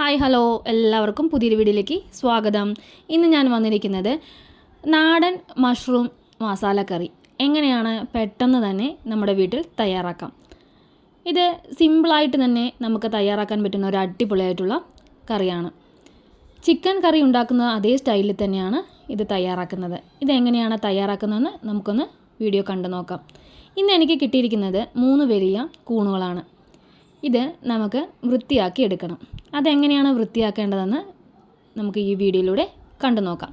Hi hello എല്ലാവർക്കും പുതിയൊരു വീഡിയോയിലേക്ക് സ്വാഗതം. ഇന്ന് ഞാൻ വന്നിരിക്കുന്നത് നാടൻ മഷ്റൂം മസാല കറി എങ്ങനെയാണ് പെട്ടെന്ന് തന്നെ നമ്മുടെ വീട്ടിൽ തയ്യാറാക്കാം. ഇത് സിമ്പിളായിട്ട് തന്നെ നമുക്ക് തയ്യാറാക്കാൻ പറ്റുന്ന ഒരു അടിപൊളിയായിട്ടുള്ള കറിയാണ്. ചിക്കൻ കറി ഉണ്ടാക്കുന്ന അതേ സ്റ്റൈലിൽ തന്നെയാണ് ഇത് തയ്യാറാക്കുന്നത്. ഇതെങ്ങനെയാണ് തയ്യാറാക്കുന്നതെന്ന് നമുക്കൊന്ന് വീഡിയോ കണ്ടു നോക്കാം. ഇന്ന് എനിക്ക് കിട്ടിയിരിക്കുന്നത് മൂന്ന് വലിയ കൂണുകളാണ്. ഇത് നമുക്ക് വൃത്തിയാക്കി എടുക്കണം. അതെങ്ങനെയാണ് വൃത്തിയാക്കേണ്ടതെന്ന് നമുക്ക് ഈ വീഡിയോയിലൂടെ കണ്ടു നോക്കാം.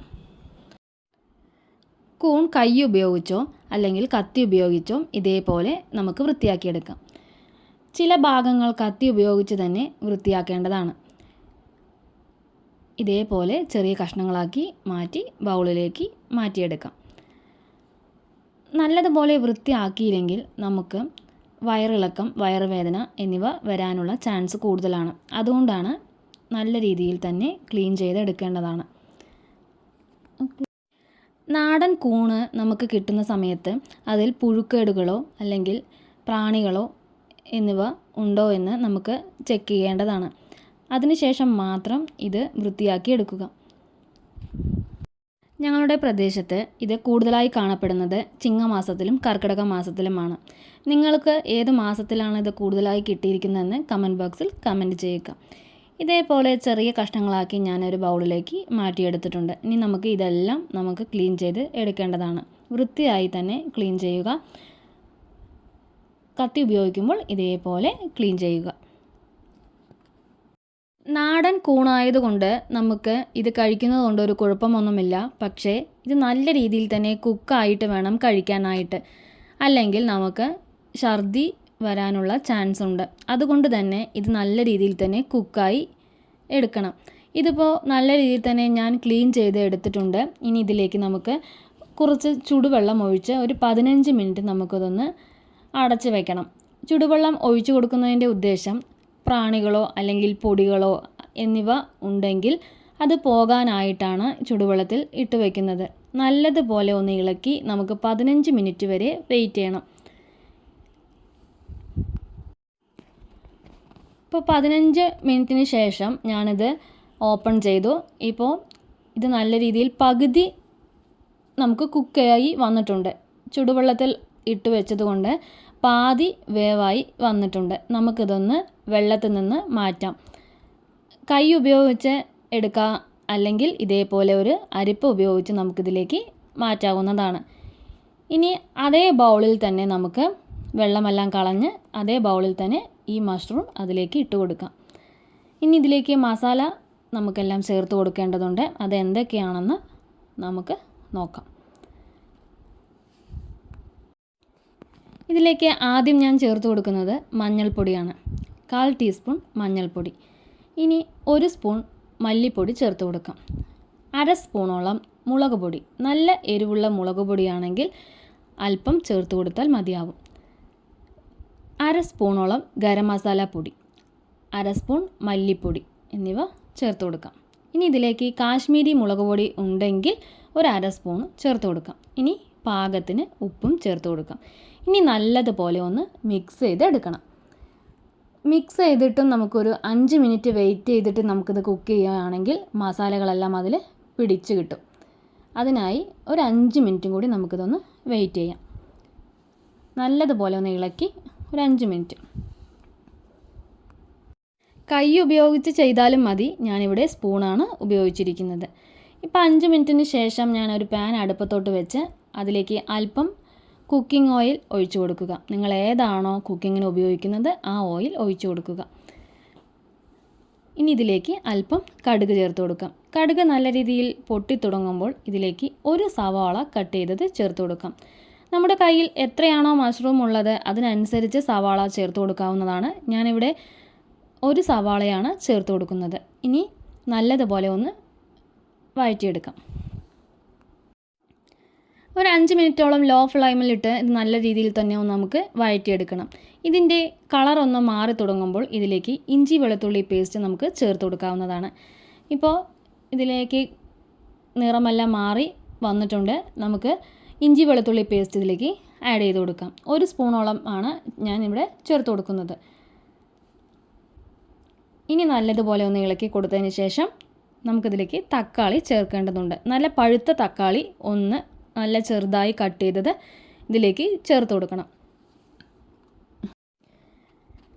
കൂൺ കൈ ഉപയോഗിച്ചോ അല്ലെങ്കിൽ കത്തി ഉപയോഗിച്ചോ ഇതേപോലെ നമുക്ക് വൃത്തിയാക്കിയെടുക്കാം. ചില ഭാഗങ്ങൾ കത്തി ഉപയോഗിച്ച് തന്നെ വൃത്തിയാക്കേണ്ടതാണ്. ഇതേപോലെ ചെറിയ കഷ്ണങ്ങളാക്കി മാറ്റി ബൗളിലേക്ക് മാറ്റിയെടുക്കാം. നല്ലതുപോലെ വൃത്തിയാക്കിയില്ലെങ്കിൽ നമുക്ക് വയറിളക്കം വയറുവേദന എന്നിവ വരാനുള്ള ചാൻസ് കൂടുതലാണ്. അതുകൊണ്ടാണ് നല്ല രീതിയിൽ തന്നെ ക്ലീൻ ചെയ്തെടുക്കേണ്ടതാണ്. നാടൻ കൂണ് നമുക്ക് കിട്ടുന്ന സമയത്ത് അതിൽ പുഴുക്കേടുകളോ അല്ലെങ്കിൽ പ്രാണികളോ എന്നിവ ഉണ്ടോ എന്ന് നമുക്ക് ചെക്ക് ചെയ്യേണ്ടതാണ്. അതിനുശേഷം മാത്രം ഇത് വൃത്തിയാക്കി എടുക്കുക. ഞങ്ങളുടെ പ്രദേശത്ത് ഇത് കൂടുതലായി കാണപ്പെടുന്നത് ചിങ്ങമാസത്തിലും കർക്കിടക മാസത്തിലുമാണ്. നിങ്ങൾക്ക് ഏത് മാസത്തിലാണ് ഇത് കൂടുതലായി കിട്ടിയിരിക്കുന്നതെന്ന് കമന്റ് ബോക്സിൽ കമന്റ് ചെയ്യുക. ഇതേപോലെ ചെറിയ കഷ്ണങ്ങളാക്കി ഞാനൊരു ബൗളിലേക്ക് മാറ്റിയെടുത്തിട്ടുണ്ട്. ഇനി നമുക്ക് ഇതെല്ലാം നമുക്ക് ക്ലീൻ ചെയ്ത് എടുക്കേണ്ടതാണ്. വൃത്തിയായി തന്നെ ക്ലീൻ ചെയ്യുക. കത്തി ഉപയോഗിക്കുമ്പോൾ ഇതേപോലെ ക്ലീൻ ചെയ്യുക. നാടൻ കൂണായതുകൊണ്ട് നമുക്ക് ഇത് കഴിക്കുന്നത് കൊണ്ട് ഒരു കുഴപ്പമൊന്നുമില്ല. പക്ഷേ ഇത് നല്ല രീതിയിൽ തന്നെ കുക്കായിട്ട് വേണം കഴിക്കാനായിട്ട്. അല്ലെങ്കിൽ നമുക്ക് ഛർദി വരാനുള്ള ചാൻസ് ഉണ്ട് അതുകൊണ്ട് തന്നെ ഇത് നല്ല രീതിയിൽ തന്നെ കുക്കായി എടുക്കണം. ഇതിപ്പോൾ നല്ല രീതിയിൽ തന്നെ ഞാൻ ക്ലീൻ ചെയ്ത് എടുത്തിട്ടുണ്ട്. ഇനി ഇതിലേക്ക് നമുക്ക് കുറച്ച് ചുടുവെള്ളം ഒഴിച്ച് ഒരു പതിനഞ്ച് മിനിറ്റ് നമുക്കതൊന്ന് അടച്ച് വയ്ക്കണം ചുടുവെള്ളം ഒഴിച്ചു കൊടുക്കുന്നതിന്റെ ഉദ്ദേശം പ്രാണികളോ അല്ലെങ്കിൽ പൊടികളോ എന്നിവ ഉണ്ടെങ്കിൽ അത് പോകാനായിട്ടാണ് ചുടുവെള്ളത്തിൽ ഇട്ട് വയ്ക്കുന്നത് നല്ലതുപോലെ ഒന്ന് ഇളക്കി നമുക്ക് പതിനഞ്ച് മിനിറ്റ് വരെ വെയിറ്റ് ചെയ്യണം. ഇപ്പോൾ പതിനഞ്ച് മിനിറ്റിന് ശേഷം ഞാനിത് ഓപ്പൺ ചെയ്തു. ഇപ്പോൾ ഇത് നല്ല രീതിയിൽ പകുതി നമുക്ക് കുക്കായി വന്നിട്ടുണ്ട്. ചുടുവെള്ളത്തിൽ ഇട്ട് വെച്ചതുകൊണ്ട് പാതി വേവായി വന്നിട്ടുണ്ട്. നമുക്കിതൊന്ന് വെള്ളത്തിൽ നിന്ന് മാറ്റാം. കൈ ഉപയോഗിച്ച് എടുക്കാം അല്ലെങ്കിൽ ഇതേപോലെ ഒരു അരിപ്പ ഉപയോഗിച്ച് നമുക്കിതിലേക്ക് മാറ്റാവുന്നതാണ്. ഇനി അതേ ബൗളിൽ തന്നെ നമുക്ക് വെള്ളമെല്ലാം കളഞ്ഞ് അതേ ബൗളിൽ തന്നെ ഈ മഷ്റൂം അതിലേക്ക് ഇട്ട് കൊടുക്കാം. ഇനി ഇതിലേക്ക് മസാല നമുക്കെല്ലാം ചേർത്ത് കൊടുക്കേണ്ടതുണ്ട്. അത് എന്തൊക്കെയാണെന്ന് നമുക്ക് നോക്കാം. ഇതിലേക്ക് ആദ്യം ഞാൻ ചേർത്ത് കൊടുക്കുന്നത് മഞ്ഞൾപ്പൊടിയാണ്. കാൽ ടീസ്പൂൺ മഞ്ഞൾപ്പൊടി. ഇനി ഒരു സ്പൂൺ മല്ലിപ്പൊടി ചേർത്ത് കൊടുക്കാം. അര സ്പൂണോളം മുളക് പൊടി. നല്ല എരിവുള്ള മുളക് പൊടിയാണെങ്കിൽ അല്പം ചേർത്ത് കൊടുത്താൽ മതിയാവും. അര സ്പൂണോളം ഗരം മസാല പൊടി. അര സ്പൂൺ മല്ലിപ്പൊടി എന്നിവ ചേർത്ത് കൊടുക്കാം. ഇനി ഇതിലേക്ക് കാശ്മീരി മുളക് പൊടി ഉണ്ടെങ്കിൽ ഒരു അര സ്പൂൺ ചേർത്ത് കൊടുക്കാം. ഇനി പാകത്തിന് ഉപ്പും ചേർത്ത് കൊടുക്കാം. ഇനി നല്ലതുപോലെ ഒന്ന് മിക്സ് ചെയ്ത് എടുക്കണം മിക്സ് ചെയ്തിട്ടും നമുക്കൊരു അഞ്ച് മിനിറ്റ് വെയിറ്റ് ചെയ്തിട്ട് നമുക്കിത് കുക്ക് ചെയ്യുകയാണെങ്കിൽ മസാലകളെല്ലാം അതിൽ പിടിച്ച് കിട്ടും. അതിനായി ഒരു അഞ്ച് മിനിറ്റും കൂടി നമുക്കിതൊന്ന് വെയിറ്റ് ചെയ്യാം. നല്ലതുപോലെ ഒന്ന് ഇളക്കി ഒരു അഞ്ച് മിനിറ്റ്. കൈ ഉപയോഗിച്ച് ചെയ്താലും മതി. ഞാനിവിടെ സ്പൂണാണ് ഉപയോഗിച്ചിരിക്കുന്നത്. ഇപ്പോൾ അഞ്ച് മിനിറ്റിന് ശേഷം ഞാൻ ഒരു പാൻ അടുപ്പത്തോട്ട് വെച്ച് അതിലേക്ക് അല്പം കുക്കിംഗ് ഓയിൽ ഒഴിച്ചു കൊടുക്കുക. നിങ്ങൾ ഏതാണോ കുക്കിങ്ങിന് ഉപയോഗിക്കുന്നത് ആ ഓയിൽ ഒഴിച്ചു കൊടുക്കുക. ഇനി ഇതിലേക്ക് അല്പം കടുക് ചേർത്ത് കൊടുക്കാം. കടുക് നല്ല രീതിയിൽ പൊട്ടിത്തുടങ്ങുമ്പോൾ ഇതിലേക്ക് ഒരു സവാള കട്ട് ചെയ്തത് ചേർത്ത് കൊടുക്കാം. നമ്മുടെ കയ്യിൽ എത്രയാണോ മഷ്റൂം ഉള്ളത് അതിനനുസരിച്ച് സവാള ചേർത്ത് കൊടുക്കാവുന്നതാണ്. ഞാനിവിടെ ഒരു സവാളയാണ് ചേർത്ത് കൊടുക്കുന്നത്. ഇനി നല്ലതുപോലെ ഒന്ന് വഴറ്റിയെടുക്കാം. ഒരു അഞ്ച് മിനിറ്റോളം ലോ ഫ്ലെയിമിലിട്ട് ഇത് നല്ല രീതിയിൽ തന്നെ ഒന്ന് നമുക്ക് വഴറ്റിയെടുക്കണം. ഇതിന്റെ കളർ ഒന്ന് മാറി തുടങ്ങുമ്പോൾ ഇതിലേക്ക് ഇഞ്ചി വെളുത്തുള്ളി പേസ്റ്റ് നമുക്ക് ചേർത്ത് കൊടുക്കാവുന്നതാണ്. ഇപ്പോൾ ഇതിലേക്ക് നിറമെല്ലാം മാറി വന്നിട്ടുണ്ട്. നമുക്ക് ഇഞ്ചി വെളുത്തുള്ളി പേസ്റ്റ് ഇതിലേക്ക് ആഡ് ചെയ്ത് കൊടുക്കാം. ഒരു സ്പൂണോളം ആണ് ഞാൻ ഇവിടെ ചേർത്ത് കൊടുക്കുന്നത്. ഇനി നല്ലതുപോലെ ഒന്ന് ഇളക്കി കൊടുത്തതിന് ശേഷം നമുക്കിതിലേക്ക് തക്കാളി ചേർക്കേണ്ടതുണ്ട്. നല്ല പഴുത്ത തക്കാളി ഒന്ന് നല്ല ചെറുതായി കട്ട് ചെയ്തത് ഇതിലേക്ക് ചേർത്ത് കൊടുക്കണം.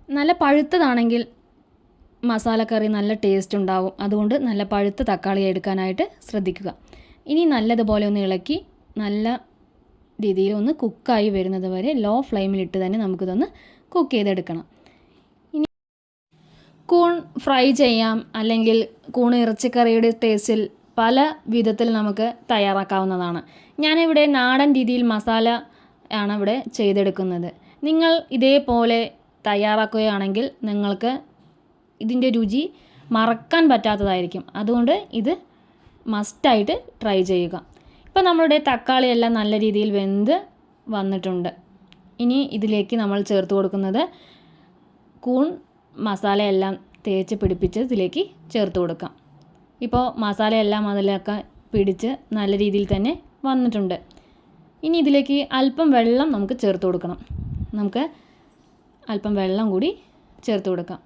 നല്ല പഴുത്തതാണെങ്കിൽ മസാലക്കറി നല്ല ടേസ്റ്റ് ഉണ്ടാവും. അതുകൊണ്ട് നല്ല പഴുത്ത തക്കാളി എടുക്കാനായിട്ട് ശ്രദ്ധിക്കുക. ഇനി നല്ലതുപോലെ ഒന്ന് ഇളക്കി നല്ല രീതിയിൽ ഒന്ന് കുക്കായി വരുന്നത് വരെ ലോ ഫ്ലെയിമിലിട്ട് തന്നെ നമുക്കിതൊന്ന് കുക്ക് ചെയ്തെടുക്കണം. ഇനി കൂൺ ഫ്രൈ ചെയ്യാം. അല്ലെങ്കിൽ കൂൺ ഇറച്ചിക്കറിയുടെ ടേസ്റ്റിൽ പല വിധത്തിൽ നമുക്ക് തയ്യാറാക്കാവുന്നതാണ്. ഞാനിവിടെ നാടൻ രീതിയിൽ മസാല ആണ് ഇവിടെ ചെയ്തെടുക്കുന്നത്. നിങ്ങൾ ഇതേപോലെ തയ്യാറാക്കുകയാണെങ്കിൽ നിങ്ങൾക്ക് ഇതിന്റെ രുചി മറക്കാൻ പറ്റാത്തതായിരിക്കും. അതുകൊണ്ട് ഇത് മസ്റ്റായിട്ട് ട്രൈ ചെയ്യുക. ഇപ്പോൾ നമ്മളുടെ തക്കാളിയെല്ലാം നല്ല രീതിയിൽ വെന്ത് വന്നിട്ടുണ്ട്. ഇനി ഇതിലേക്ക് നമ്മൾ ചേർത്ത് കൊടുക്കുന്നത് കൂൺ മസാലയെല്ലാം തേച്ച് പിടിപ്പിച്ച് ഇതിലേക്ക് ചേർത്ത് കൊടുക്കാം. ഇപ്പോൾ മസാലയെല്ലാം അതിലൊക്കെ പിടിച്ച് നല്ല രീതിയിൽ തന്നെ വന്നിട്ടുണ്ട്. ഇനി ഇതിലേക്ക് അല്പം വെള്ളം നമുക്ക് ചേർത്ത് കൊടുക്കണം. നമുക്ക് അല്പം വെള്ളം കൂടി ചേർത്ത് കൊടുക്കാം.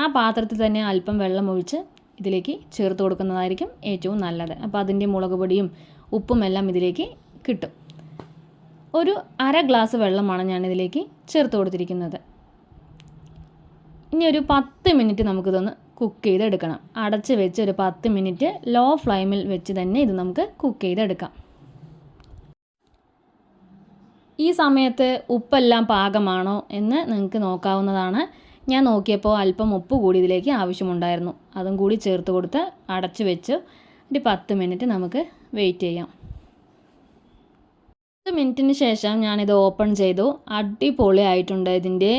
ആ പാത്രത്തിൽ തന്നെ അല്പം വെള്ളം ഒഴിച്ച് ഇതിലേക്ക് ചേർത്ത് കൊടുക്കുന്നതായിരിക്കും ഏറ്റവും നല്ലത്. അപ്പോൾ അതിന്റെ മുളക് പൊടിയും ഉപ്പും എല്ലാം ഇതിലേക്ക് കിട്ടും. ഒരു അര ഗ്ലാസ് വെള്ളമാണ് ഞാനിതിലേക്ക് ചേർത്ത് കൊടുത്തിരിക്കുന്നത്. ഇനി ഒരു പത്ത് മിനിറ്റ് നമുക്കിതൊന്ന് കുക്ക് ചെയ്തെടുക്കണം. അടച്ച് വെച്ച് ഒരു പത്ത് മിനിറ്റ് ലോ ഫ്ലെയിമിൽ വെച്ച് തന്നെ ഇത് നമുക്ക് കുക്ക് ചെയ്തെടുക്കാം. ഈ സമയത്ത് ഉപ്പെല്ലാം പാകമാണോ എന്ന് നിങ്ങൾക്ക് നോക്കാവുന്നതാണ്. ഞാൻ നോക്കിയപ്പോൾ അല്പം ഉപ്പ് കൂടി ഇതിലേക്ക് ആവശ്യമുണ്ടായിരുന്നു. അതും കൂടി ചേർത്ത് കൊടുത്ത് അടച്ച് വെച്ച് ഒരു പത്ത് മിനിറ്റ് നമുക്ക് വെയിറ്റ് ചെയ്യാം. പത്ത് മിനിറ്റിന് ശേഷം ഞാനിത് ഓപ്പൺ ചെയ്തു. അടിപൊളിയായിട്ടുണ്ട് ഇതിന്റെ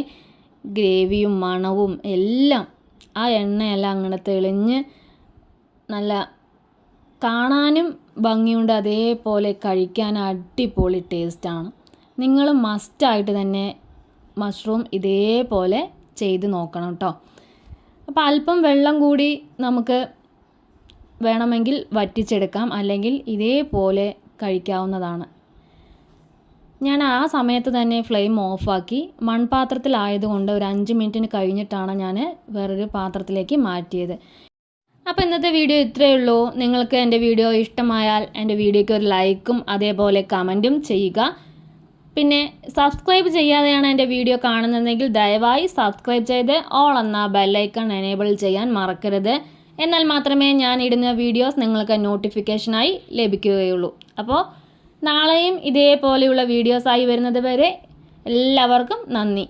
ഗ്രേവിയും മണവും എല്ലാം. ആ എണ്ണയെല്ലാം അങ്ങനെ തെളിഞ്ഞ് നല്ല കാണാനും ഭംഗിയുണ്ട്. അതേപോലെ കഴിക്കാൻ അടിപൊളി ടേസ്റ്റാണ്. നിങ്ങൾ മസ്റ്റായിട്ട് തന്നെ മഷ്റൂം ഇതേപോലെ ചെയ്ത് നോക്കണം കേട്ടോ അപ്പോൾ അല്പം വെള്ളം കൂടി നമുക്ക് വേണമെങ്കിൽ വറ്റിച്ചെടുക്കാം. അല്ലെങ്കിൽ ഇതേപോലെ കഴിക്കാവുന്നതാണ്. ഞാൻ ആ സമയത്ത് തന്നെ ഫ്ലെയിം ഓഫാക്കി മൺപാത്രത്തിലായതുകൊണ്ട് ഒരു അഞ്ച് മിനിറ്റിന് കഴിഞ്ഞിട്ടാണ് ഞാൻ വേറൊരു പാത്രത്തിലേക്ക് മാറ്റിയത്. അപ്പോൾ ഇന്നത്തെ വീഡിയോ ഇത്രയേ ഉള്ളൂ. നിങ്ങൾക്ക് എന്റെ വീഡിയോ ഇഷ്ടമായാൽ എന്റെ വീഡിയോയ്ക്ക് ഒരു ലൈക്കും അതേപോലെ കമന്റും ചെയ്യുക. പിന്നെ സബ്സ്ക്രൈബ് ചെയ്യാതെയാണ് എന്റെ വീഡിയോ കാണുന്നതെങ്കിൽ ദയവായി സബ്സ്ക്രൈബ് ചെയ്ത് ഓൾ എന്ന ബെല്ലൈക്കൺ എനേബിൾ ചെയ്യാൻ മറക്കരുത്. എന്നാൽ മാത്രമേ ഞാൻ ഇടുന്ന വീഡിയോസ് നിങ്ങൾക്ക് നോട്ടിഫിക്കേഷനായി ലഭിക്കുകയുള്ളൂ. അപ്പോൾ നാളെയും ഇതേപോലെയുള്ള വീഡിയോസായി വരുന്നത് വരെ എല്ലാവർക്കും നന്ദി.